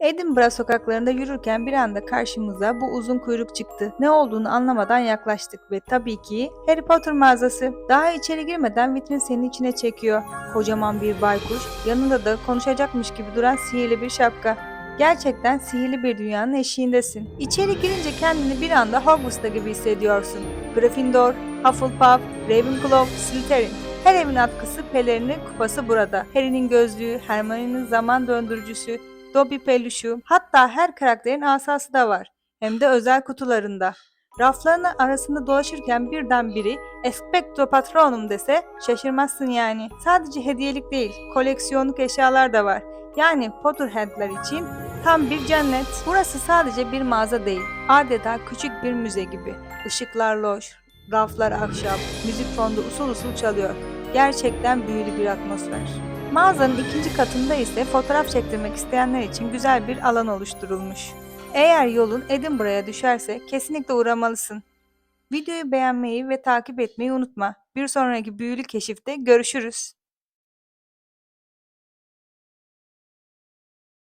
Edinburgh sokaklarında yürürken bir anda karşımıza bu uzun kuyruk çıktı. Ne olduğunu anlamadan yaklaştık ve tabii ki Harry Potter mağazası. Daha içeri girmeden vitrin senin içine çekiyor. Kocaman bir baykuş, yanında da konuşacakmış gibi duran sihirli bir şapka. Gerçekten sihirli bir dünyanın eşiğindesin. İçeri girince kendini bir anda Hogwarts'ta gibi hissediyorsun. Gryffindor, Hufflepuff, Ravenclaw, Slytherin. Her evin atkısı, pelerini, kupası burada. Harry'nin gözlüğü, Hermione'nin zaman döndürücüsü, Dobby peluşu, hatta her karakterin asası da var. Hem de özel kutularında. Rafların arasında dolaşırken birden biri Expecto Patronum dese şaşırmazsın yani. Sadece hediyelik değil, koleksiyonluk eşyalar da var. Yani Potterhead'ler için tam bir cennet. Burası sadece bir mağaza değil, adeta küçük bir müze gibi. Işıklar loş, raflar ahşap, müzik fonda usul usul çalıyor. Gerçekten büyülü bir atmosfer. Mağazanın ikinci katında ise fotoğraf çektirmek isteyenler için güzel bir alan oluşturulmuş. Eğer yolun Edinburgh'a düşerse kesinlikle uğramalısın. Videoyu beğenmeyi ve takip etmeyi unutma. Bir sonraki büyülü keşifte görüşürüz.